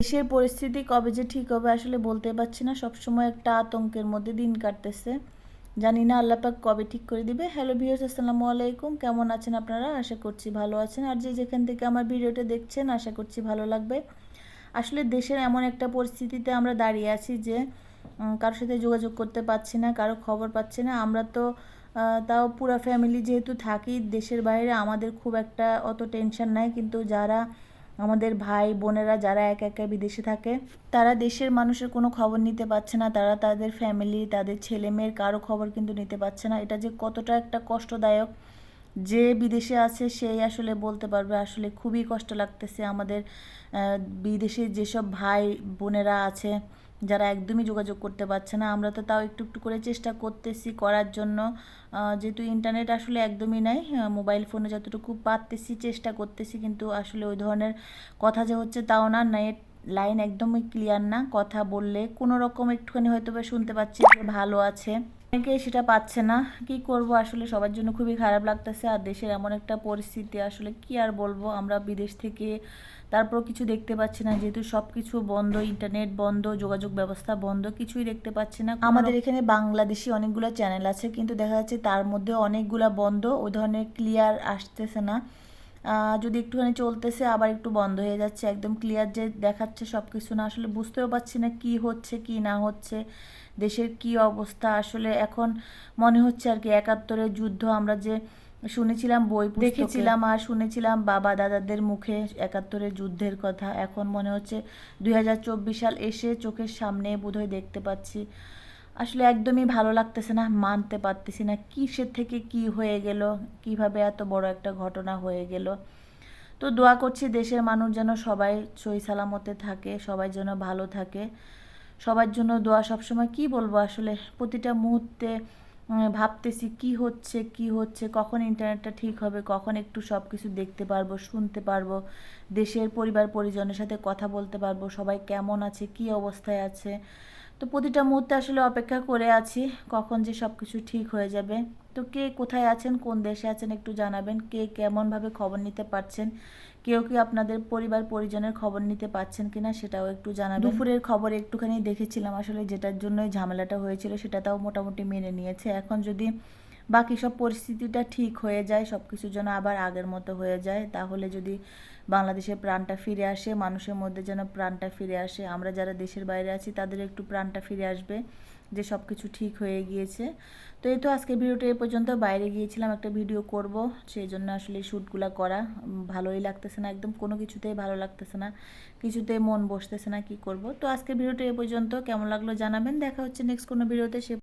দেশের পরিস্থিতি কবে যে ঠিক হবে আসলে বলতে পারছি না। সবসময় একটা আতঙ্কের মধ্যে দিন কাটতেছে। জানি না আল্লাপাক কবে ঠিক করে দিবে। হ্যালো ভিউয়ার্স আসসালামু আলাইকুম। কেমন আছেন আপনারা? আশা করছি ভালো আছেন। আর যে যেখান থেকে আমার ভিডিওটা দেখছেন, আশা করছি ভালো লাগবে। আসলে দেশের এমন একটা পরিস্থিতিতে আমরা দাঁড়িয়ে আছি যে কারোর সাথে যোগাযোগ করতে পারছি না, কারও খবর পাচ্ছি না। আমরা তো তাও পুরা ফ্যামিলি যেহেতু থাকি, দেশের বাইরে আমাদের খুব একটা অত টেনশন নাই। কিন্তু যারা আমাদের ভাই বোনেরা যারা এক একা বিদেশে থাকে, তারা দেশের মানুষের কোনো খবর নিতে পারছে না। তারা তাদের ফ্যামিলি তাদের ছেলে মেয়ের কারও খবর কিন্তু নিতে পারছে না। এটা যে কতটা একটা কষ্টদায়ক যে বিদেশে আছে, সেই আসলে বলতে পারবে। আসলে খুবই কষ্ট লাগতেছে আমাদের বিদেশে যেসব ভাই বোনেরা আছে যারা একদমই যোগাযোগ করতে পারছে না, আমরা তো তাও একটু একটু করে চেষ্টা করতেছি করার জন্য। যেহেতু ইন্টারনেট আসলে একদমই নাই মোবাইল ফোনে যতটুকু পারতেছি চেষ্টা করতেছি, কিন্তু আসলে ওই ধরনের কথা যে হচ্ছে তাও না নেট লাইন একদমই ক্লিয়ার না। কথা বললে কোনো রকম একটুখানি হয়তো বা শুনতে পাচ্ছি যে ভালো আছে। অনেকেই সেটা পাচ্ছে না। কি করব? আসলে সবার জন্য খুবই খারাপ লাগতেছে। আর দেশের এমন একটা পরিস্থিতি আসলে কি আর বলব? আমরা বিদেশ থেকে তারপর কিছু দেখতে পাচ্ছি না। যেহেতু সব কিছু বন্ধ ইন্টারনেট বন্ধ যোগাযোগ ব্যবস্থা বন্ধ কিছুই দেখতে পাচ্ছি না। আমাদের এখানে বাংলাদেশি অনেকগুলো চ্যানেল আছে কিন্তু দেখা যাচ্ছে তার মধ্যে অনেকগুলা বন্ধ। ওই ধরনের ক্লিয়ার আসতেছে না। যদি একটুখানি চলতেছে আবার একটু বন্ধ হয়ে যাচ্ছে একদম ক্লিয়ার যে দেখাচ্ছে সব কিছু না আসলে বুঝতেও পারছি না কি হচ্ছে কি না হচ্ছে দেশের কি অবস্থা। আসলে এখন মনে হচ্ছে আর কি একাত্তরের যুদ্ধ আমরা যে শুনেছিলাম বই দেখেছিলাম। আর শুনেছিলাম বাবা দাদাদের মুখে একাত্তরের যুদ্ধের কথা। এখন মনে হচ্ছে দুই হাজার চব্বিশ সাল এসে চোখের সামনে বোধহয় দেখতে পাচ্ছি। আসলে একদমই ভালো লাগতেছে না, মানতে পারতেছি না কিসের থেকে কি হয়ে গেল, কীভাবে এত বড় একটা ঘটনা হয়ে গেল। তো দোয়া করছি দেশের মানুষ যেন সবাই সই সালামতে থাকে, সবাই যেন ভালো থাকে। সবার জন্য দোয়া সবসময়, কি বলব আসলে, প্রতিটা মুহূর্তে ভাবতেছি কি হচ্ছে কি হচ্ছে, কখন ইন্টারনেটটা ঠিক হবে, কখন একটু সব কিছু দেখতে পারব, শুনতে পারব, দেশের পরিবার পরিজনের সাথে কথা বলতে পারব, সবাই কেমন আছে, কি অবস্থায় আছে। তো প্রতিটা মুহূর্তে আসলে অপেক্ষা করে আছি, কখন যে সব কিছু ঠিক হয়ে যাবে। তো কে কোথায় আছেন, কোন দেশে আছেন একটু জানাবেন। কে কেমনভাবে খবর নিতে পারছেন, কেউ কি আপনাদের পরিবার, পরিজনের খবর নিতে পারছেন কিনা সেটাও একটু জানাবেন। দুপুরের খবর একটুখানি দেখেছিলাম আসলে, যেটার জন্যই ঝামেলাটা হয়েছিল, সেটা তাও মোটামুটি মেনে নিয়েছে। এখন যদি বাকি সব পরিস্থিতিটা ঠিক হয়ে যায় সব কিছুর জন্য আবার আগের মতো হয়ে যায়। তাহলে যদি বাংলাদেশের প্রাণটা ফিরে আসে, মানুষের মধ্যে যেন প্রাণটা ফিরে আসে, আমরা যারা দেশের বাইরে আছি, তাদের একটু প্রাণটা ফিরে আসবে যে সব কিছু ঠিক হয়ে গিয়েছে। তো এই তো আজকে ভিডিওটা এ পর্যন্ত। বাইরে গিয়েছিলাম একটা ভিডিও করব সেই জন্য আসলে শ্যুটগুলো করা। ভালোই লাগতেছে না একদম, কোনো কিছুতেই ভালো লাগতেছে না। কিছুতেই মন বসতেছে না কি করব। তো আজকে ভিডিওটা এ পর্যন্ত। কেমন লাগল জানাবেন। দেখা হচ্ছে নেক্সট কোনো ভিডিওতে। সে